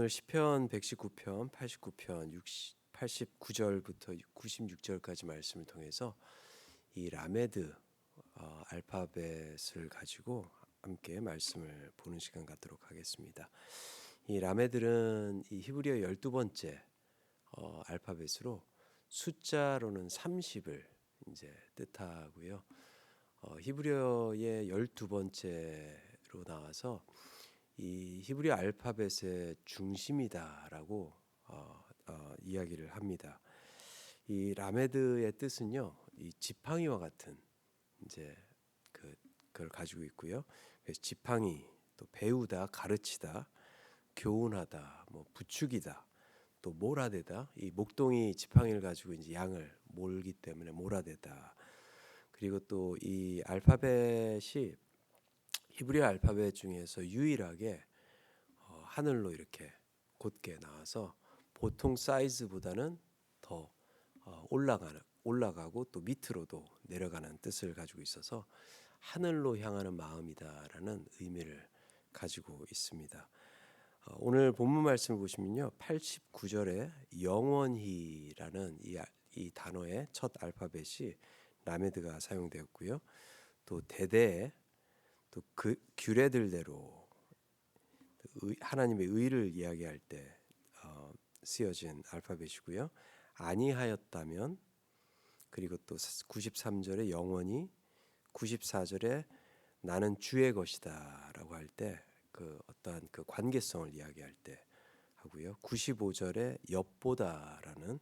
오늘 시편 119편, 89편, 60, 89절부터 96절까지 말씀을 통해서 이 라메드 어, 알파벳을 가지고 함께 말씀을 보는 시간 갖도록 하겠습니다. 이 라메들은 이 히브리어 열두 번째 어, 알파벳으로 숫자로는 30을 이제 뜻하고요. 어, 히브리어의 열두 번째로 나와서 이 히브리 알파벳의 중심이다라고 어, 어, 이야기를 합니다. 이 라메드의 뜻은요, 이 지팡이와 같은 이제 그 그걸 가지고 있고요. 그래서 지팡이, 또 배우다, 가르치다, 교훈하다, 뭐 부축이다, 또 몰아대다. 이 목동이 지팡이를 가지고 이제 양을 몰기 때문에 몰아대다. 그리고 또 이 알파벳이 히브리 알파벳 중에서 유일하게 어, 하늘로 이렇게 곧게 나와서 보통 사이즈보다는 더 어, 올라가는 올라가고 또 밑으로도 내려가는 뜻을 가지고 있어서 하늘로 향하는 마음이다라는 의미를 가지고 있습니다. 어, 오늘 본문 말씀을 보시면요. 89절에 영원히라는 이, 아- 이 단어의 첫 알파벳이 라메드가 사용되었고요. 또 대대에 또 그 규례들대로 의- 하나님의 의를 이야기할 때 어, 쓰여진 알파벳이고요. 아니하였다면 그리고 또 93절에 영원히 94절에 나는 주의 것이다라고 할 때 그 어떠한 그 관계성을 이야기할 때 하고요. 95절에 엿보다라는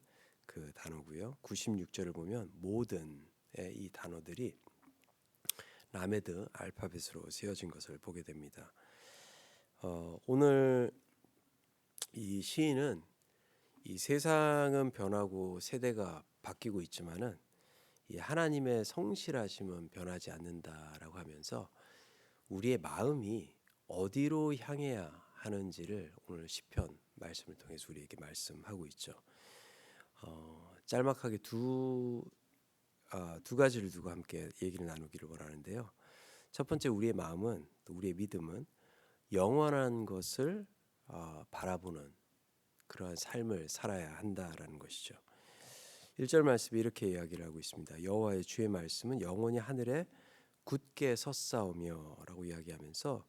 그 단어고요. 96절을 보면 모든의 이 단어들이 라메드 알파벳으로 세워진 것을 보게 됩니다. 어, 오늘 이 시인은 이 세상은 변하고 세대가 바뀌고 있지만은 이 하나님의 성실하심은 변하지 않는다라고 하면서 우리의 마음이 어디로 향해야 하는지를 오늘 시편 말씀을 통해서 우리에게 말씀하고 있죠. 어, 짤막하게 두, 아, 두 가지를 두고 함께 얘기를 나누기를 원하는데요. 첫 번째 우리의 마음은 또 우리의 믿음은 영원한 것을 어, 바라보는 그러한 삶을 살아야 한다라는 것이죠. 1절 말씀이 이렇게 이야기를 하고 있습니다. 여호와의 주의 말씀은 영원히 하늘에 굳게 섰사오며라고 이야기하면서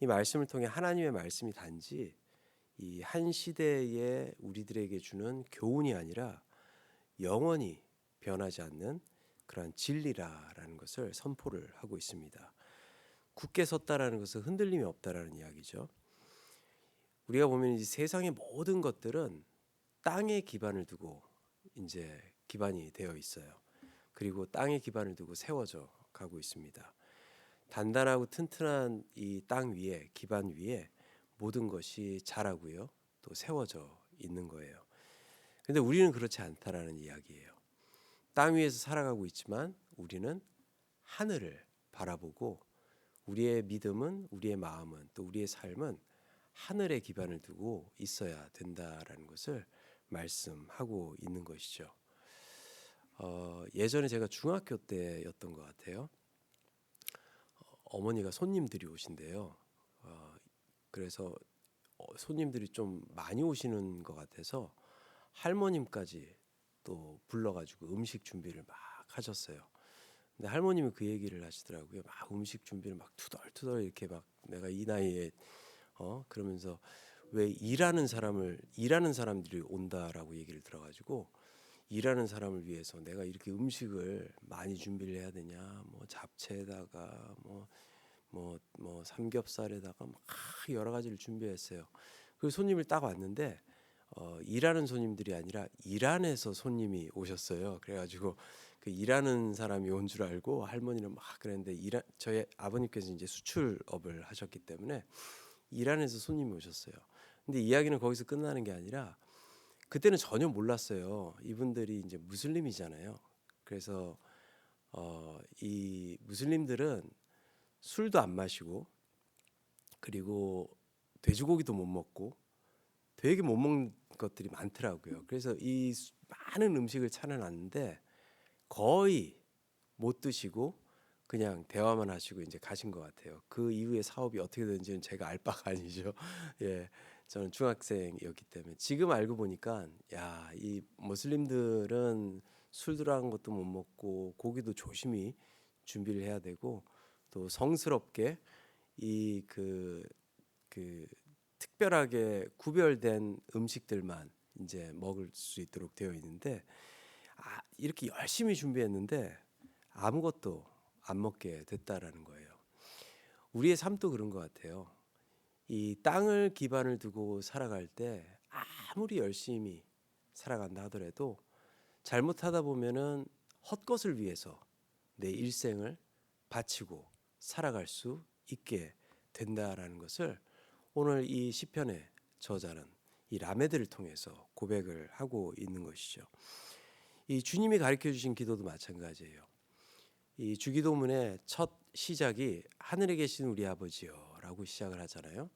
이 말씀을 통해 하나님의 말씀이 단지 이 한 시대에 우리들에게 주는 교훈이 아니라 영원히 변하지 않는 그러한 진리라라는 것을 선포를 하고 있습니다. 굳게 섰다라는 것은 흔들림이 없다라는 이야기죠. 우리가 보면 이 세상의 모든 것들은 땅에 기반을 두고 이제 기반이 되어 있어요. 그리고 땅에 기반을 두고 세워져 가고 있습니다. 단단하고 튼튼한 이 땅 위에 기반 위에 모든 것이 자라고요. 또 세워져 있는 거예요. 근데 우리는 그렇지 않다라는 이야기예요. 땅 위에서 살아가고 있지만 우리는 하늘을 바라보고 우리의 믿음은 우리의 마음은 또 우리의 삶은 하늘에 기반을 두고 있어야 된다라는 것을 말씀하고 있는 것이죠. 어, 예전에 제가 중학교 때였던 것 같아요. 어, 어머니가 손님들이 오신대요. 어, 그래서 어, 손님들이 좀 많이 오시는 것 같아서 할머님까지 또 불러가지고 음식 준비를 막 하셨어요. 근데 할머님이 그 얘기를 하시더라고요. 막 음식 준비를 막 투덜투덜 이렇게 막 내가 이 나이에 어 그러면서 왜 일하는 사람을 일하는 사람들이 온다라고 얘기를 들어가지고 일하는 사람을 위해서 내가 이렇게 음식을 많이 준비를 해야 되냐 뭐 잡채에다가 뭐 뭐 뭐 삼겹살에다가 막 여러 가지를 준비했어요. 그 손님을 딱 왔는데 어, 일하는 손님들이 아니라 일안에서 손님이 오셨어요. 그래가지고 그 일하는 사람이 온 줄 알고 할머니는 막 그랬는데 일하, 저희 아버님께서 이제 수출업을 하셨기 때문에 일안에서 손님이 오셨어요. 근데 이야기는 거기서 끝나는 게 아니라 그때는 전혀 몰랐어요. 이분들이 이제 무슬림이잖아요. 그래서 어, 이 무슬림들은 술도 안 마시고 그리고 돼지고기도 못 먹고 되게 못 먹는 것들이 많더라고요. 그래서 이 수- 많은 음식을 차려놨는데 거의 못 드시고 그냥 대화만 하시고 이제 가신 것 같아요. 그 이후에 사업이 어떻게 되는지는 제가 알 바가 아니죠. 예, 저는 중학생이었기 때문에 지금 알고 보니까 야, 이 무슬림들은 술 들어간 것도 못 먹고 고기도 조심히 준비를 해야 되고 또 성스럽게 이그그 특별하게 구별된 음식들만 이제 먹을 수 있도록 되어 있는데 아, 이렇게 열심히 준비했는데 아무것도 안 먹게 됐다라는 거예요. 우리의 삶도 그런 것 같아요. 이 땅을 기반을 두고 살아갈 때 아무리 열심히 살아간다 하더라도 잘못하다 보면은 헛것을 위해서 내 일생을 바치고 살아갈 수 있게 된다라는 것을 오늘 이 시편의 저자는 이 라메드를 통해서 고백을 하고 있는 것이죠. 이 주님이 가르쳐 주신 기도도 마찬가지예요. 이 주기도문의 첫 시작이 하늘에 계신 우리 아버지여라고 시작을 하잖아요.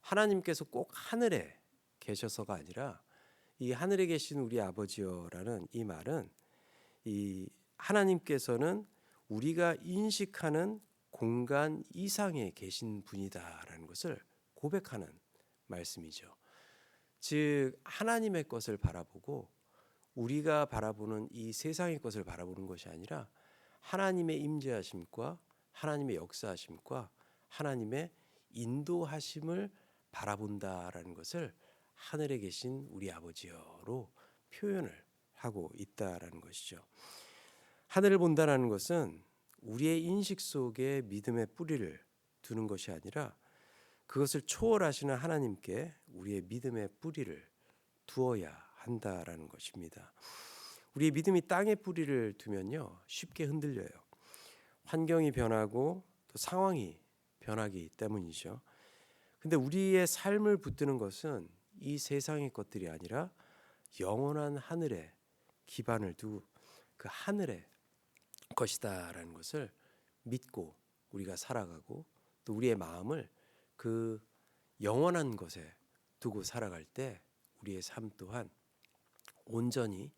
하나님께서 꼭 하늘에 계셔서가 아니라 이 하늘에 계신 우리 아버지여라는 이 말은 이 하나님께서는 우리가 인식하는 공간 이상에 계신 분이다라는 것을 고백하는 말씀이죠. 즉 하나님의 것을 바라보고 우리가 바라보는 이 세상의 것을 바라보는 것이 아니라 하나님의 임재하심과 하나님의 역사하심과 하나님의 인도하심을 바라본다라는 것을 하늘에 계신 우리 아버지여로 표현을 하고 있다라는 것이죠. 하늘을 본다라는 것은 우리의 인식 속에 믿음의 뿌리를 두는 것이 아니라 그것을 초월하시는 하나님께 우리의 믿음의 뿌리를 두어야 한다라는 것입니다. 우리의 믿음이 땅에 뿌리를 두면요 쉽게 흔들려요. 환경이 변하고 또 상황이 변하기 때문이죠. 근데 우리의 삶을 붙드는 것은 이 세상의 것들이 아니라 영원한 하늘에 기반을 두고 그 하늘의 것이다라는 것을 믿고 우리가 살아가고 또 우리의 마음을 그 영원한 것에 두고 살아갈 때 우리의 삶 또한 온전히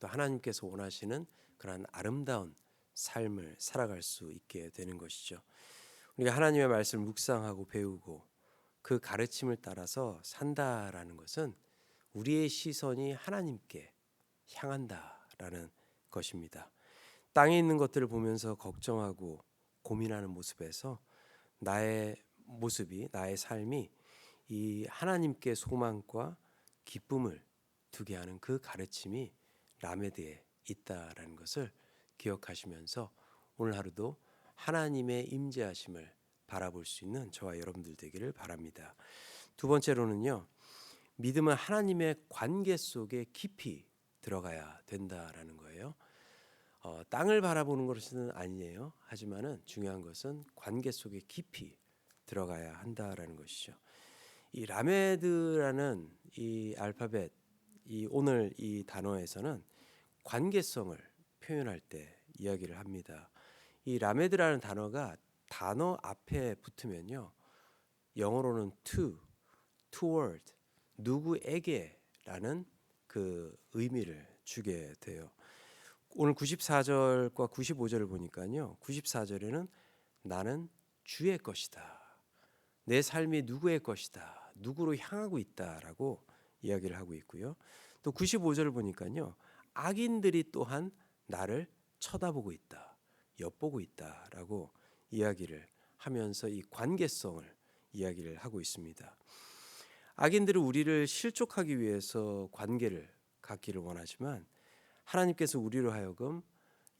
또 하나님께서 원하시는 그러한 아름다운 삶을 살아갈 수 있게 되는 것이죠. 우리가 하나님의 말씀을 묵상하고 배우고 그 가르침을 따라서 산다라는 것은 우리의 시선이 하나님께 향한다라는 것입니다. 땅에 있는 것들을 보면서 걱정하고 고민하는 모습에서 나의 모습이 나의 삶이 이 하나님께 소망과 기쁨을 두게 하는 그 가르침이 라메드에 있다라는 것을 기억하시면서 오늘 하루도 하나님의 임재하심을 바라볼 수 있는 저와 여러분들 되기를 바랍니다. 두 번째로는요. 믿음은 하나님의 관계 속에 깊이 들어가야 된다라는 거예요. 어, 땅을 바라보는 것은 아니에요. 하지만은 중요한 것은 관계 속에 깊이 들어가야 한다라는 것이죠. 이 라메드라는 이 알파벳 이 오늘 이 단어에서는 관계성을 표현할 때 이야기를 합니다. 이 라메드라는 단어가 단어 앞에 붙으면요. 영어로는 to, toward, 누구에게라는 그 의미를 주게 돼요. 오늘 94절과 95절을 보니까요. 94절에는 나는 주의 것이다. 내 삶이 누구의 것이다. 누구로 향하고 있다라고 이야기를 하고 있고요. 또 95절을 보니까요. 악인들이 또한 나를 쳐다보고 있다. 엿보고 있다라고 이야기를 하면서 이 관계성을 이야기를 하고 있습니다. 악인들은 우리를 실족하기 위해서 관계를 갖기를 원하지만 하나님께서 우리로 하여금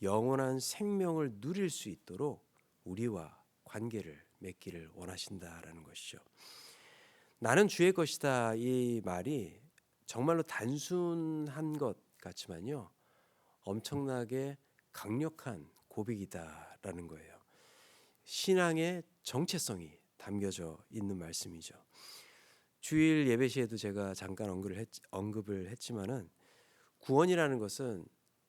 영원한 생명을 누릴 수 있도록 우리와 관계를 맺기를 원하신다라는 것이죠. 나는 주의 것이다 이 말이 정말로 단순한 것 같지만요. 엄청나게 강력한 고백이다라는 거예요. 신앙의 정체성이 담겨져 있는 말씀이죠. 주일 예배 시에도 제가 잠깐 언급을, 했, 언급을 했지만은 구원이라는 것은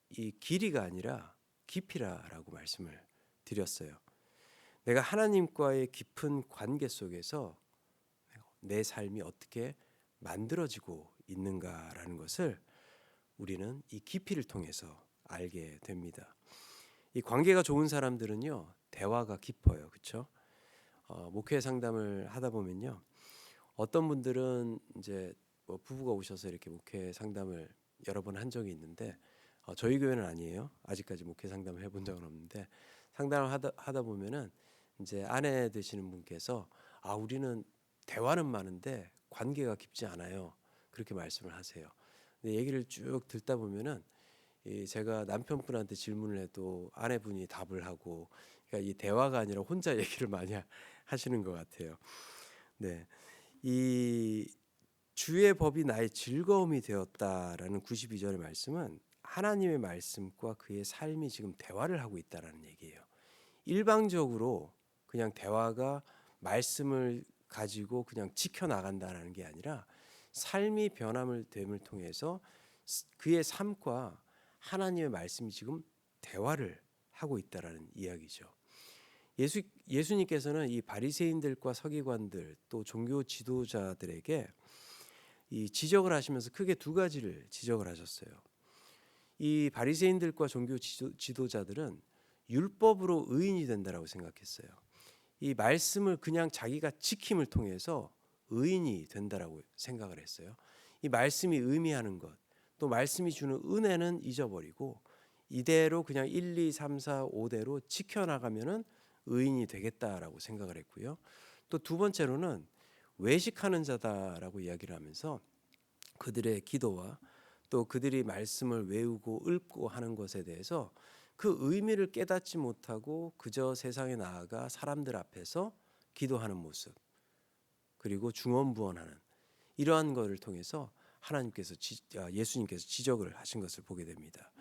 이 길이가 아니라 깊이라라고 말씀을 드렸어요. 내가 하나님과의 깊은 관계 속에서 내 삶이 어떻게 만들어지고 있는가라는 것을 우리는 이 깊이를 통해서 알게 됩니다. 이 관계가 좋은 사람들은요 대화가 깊어요, 그렇죠? 어, 목회 상담을 하다 보면요 어떤 분들은 이제 뭐 부부가 오셔서 이렇게 목회 상담을 여러 번 한 적이 있는데 어, 저희 교회는 아니에요. 아직까지 목회 상담을 해본 적은 없는데 상담을 하다, 하다 보면은 이제 아내 되시는 분께서 아 우리는 대화는 많은데 관계가 깊지 않아요. 그렇게 말씀을 하세요. 근데 얘기를 쭉 듣다 보면은 이 제가 남편분한테 질문을 해도 아내분이 답을 하고 그러니까 이 대화가 아니라 혼자 얘기를 많이 하- 하시는 것 같아요. 네, 이 주의 법이 나의 즐거움이 되었다라는 92절의 말씀은 하나님의 말씀과 그의 삶이 지금 대화를 하고 있다라는 얘기예요. 일방적으로 그냥 대화가 말씀을 가지고 그냥 지켜 나간다라는 게 아니라 삶이 변함을 됨을 통해서 스- 그의 삶과 하나님의 말씀이 지금 대화를 하고 있다라는 이야기죠. 예수 예수님께서는 이 바리새인들과 서기관들 또 종교 지도자들에게 이 지적을 하시면서 크게 두 가지를 지적을 하셨어요. 이 바리새인들과 종교 지도, 지도자들은 율법으로 의인이 된다라고 생각했어요. 이 말씀을 그냥 자기가 지킴을 통해서 의인이 된다라고 생각을 했어요. 이 말씀이 의미하는 것, 또 말씀이 주는 은혜는 잊어버리고 이대로 그냥 1, 2, 3, 4, 5대로 지켜 나가면은 의인이 되겠다라고 생각을 했고요. 또 두 번째로는 외식하는 자다라고 이야기를 하면서 그들의 기도와 또 그들이 말씀을 외우고 읊고 하는 것에 대해서 그 의미를 깨닫지 못하고 그저 세상에 나아가 사람들 앞에서 기도하는 모습 그리고 중언부언하는 이러한 것을 통해서 하나님께서 지, 아, 예수님께서 지적을 하신 것을 보게 됩니다.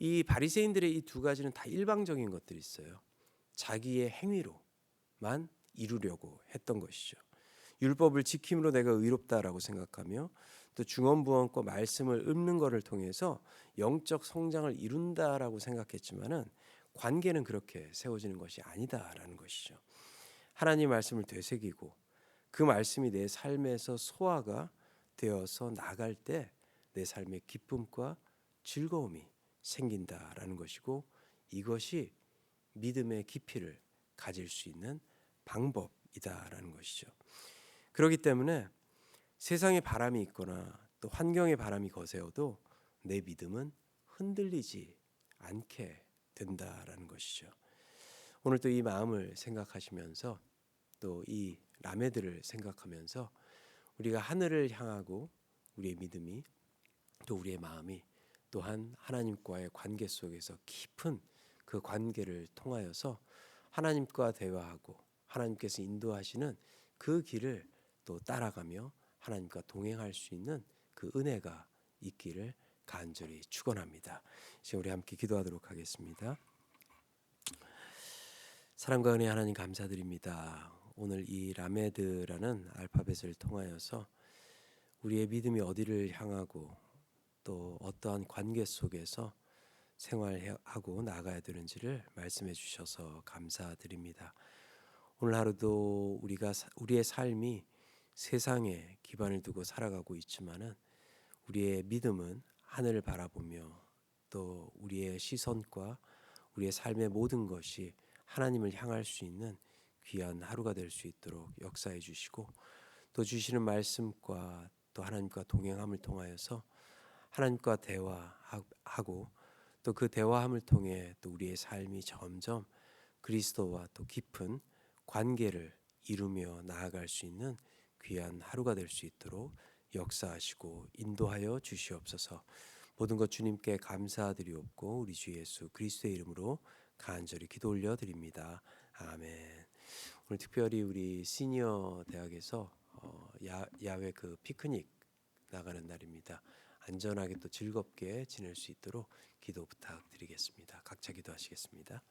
이 바리새인들의 이 두 가지는 다 일방적인 것들이 있어요. 자기의 행위로만 이루려고 했던 것이죠. 율법을 지킴으로 내가 의롭다라고 생각하며 또 중언부언과 말씀을 읊는 것을 통해서 영적 성장을 이룬다라고 생각했지만은 관계는 그렇게 세워지는 것이 아니다라는 것이죠. 하나님 말씀을 되새기고 그 말씀이 내 삶에서 소화가 되어서 나갈 때 내 삶의 기쁨과 즐거움이 생긴다라는 것이고 이것이 믿음의 깊이를 가질 수 있는 방법이다라는 것이죠. 그렇기 때문에 세상에 바람이 있거나 또 환경의 바람이 거세어도 내 믿음은 흔들리지 않게 된다라는 것이죠. 오늘 또 이 마음을 생각하시면서 또 이 라메들을 생각하면서 우리가 하늘을 향하고 우리의 믿음이 또 우리의 마음이 또한 하나님과의 관계 속에서 깊은 그 관계를 통하여서 하나님과 대화하고 하나님께서 인도하시는 그 길을 또 따라가며 하나님과 동행할 수 있는 그 은혜가 있기를 간절히 축원합니다. 이제 우리 함께 기도하도록 하겠습니다. 사랑과 은혜 하나님 감사드립니다. 오늘 이 라메드라는 알파벳을 통하여서 우리의 믿음이 어디를 향하고 또 어떠한 관계 속에서 생활하고 나가야 되는지를 말씀해 주셔서 감사드립니다. 오늘 하루도 우리가 사- 우리의 삶이 세상에 기반을 두고 살아가고 있지만은 우리의 믿음은 하늘을 바라보며 또 우리의 시선과 우리의 삶의 모든 것이 하나님을 향할 수 있는 귀한 하루가 될 수 있도록 역사해 주시고 또 주시는 말씀과 또 하나님과 동행함을 통하여서 하나님과 대화하고 또 그 대화함을 통해 또 우리의 삶이 점점 그리스도와 또 깊은 관계를 이루며 나아갈 수 있는 귀한 하루가 될 수 있도록 역사하시고 인도하여 주시옵소서. 모든 것 주님께 감사드리옵고 우리 주 예수 그리스도의 이름으로 간절히 기도 올려 드립니다. 아멘. 오늘 특별히 우리 시니어 대학에서 어, 야, 야외 그 피크닉 나가는 날입니다. 안전하게 또 즐겁게 지낼 수 있도록 기도 부탁드리겠습니다. 각자 기도하시겠습니다.